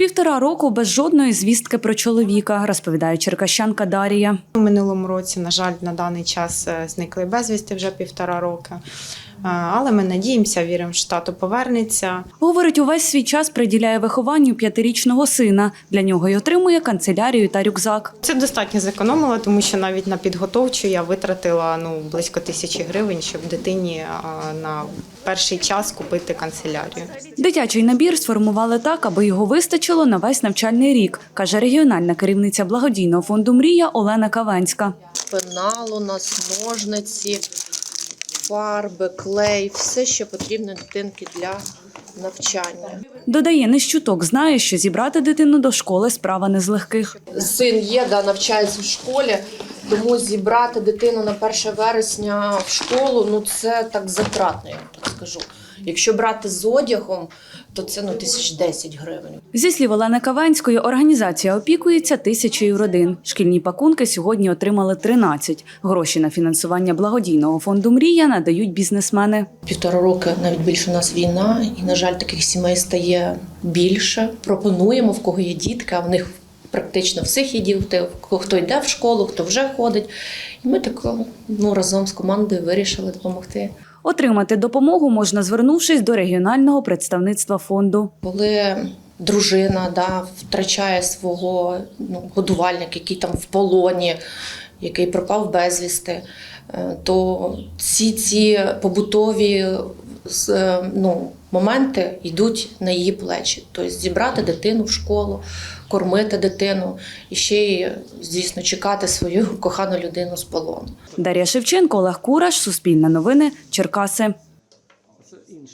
Півтора року без жодної звістки про чоловіка, розповідає черкащанка Дарія. У минулому році, на жаль, на даний час е, зникли безвісти вже півтора роки. Але ми надіємося, віримо, що тато повернеться. Говорить, увесь свій час приділяє вихованню п'ятирічного сина. Для нього й отримує канцелярію та рюкзак. Це достатньо зекономило, тому що навіть на підготовчу я витратила ну близько тисячі гривень, щоб дитині на перший час купити канцелярію. Дитячий набір сформували так, аби його вистачило на весь навчальний рік, каже регіональна керівниця благодійного фонду Мрія Олена Кавенська. пенал у нас, ножниці, фарби, клей, все, що потрібно дитинки для навчання. Додає, не з знає, що зібрати дитину до школи справа не з легких. Син є, да, навчається в школі, тому зібрати дитину на 1 вересня в школу, ну це так затратно, я вам так скажу. Якщо брати з одягом, то це ну, тисяч 10 гривень. Зі слів Олени Кавенської, організація опікується тисячею родин. Шкільні пакунки сьогодні отримали 13. Гроші на фінансування благодійного фонду Мрія надають бізнесмени. Півтора роки навіть більше у нас війна, і, на жаль, таких сімей стає більше. Пропонуємо, в кого є дітки, а в них практично всіх є діти, хто йде в школу, хто вже ходить. І ми так ну, разом з командою вирішили допомогти. Отримати допомогу можна, звернувшись до регіонального представництва фонду. Коли дружина да, втрачає свого ну, годувальника, який там в полоні, який пропав безвісти, е, то ці ці побутові е, ну, моменти йдуть на її плечі. Тобто зібрати дитину в школу, кормити дитину і ще й, звісно, чекати свою кохану людину з полону. Дар'я Шевченко, Олег Кураш, Суспільне новини, Черкаси.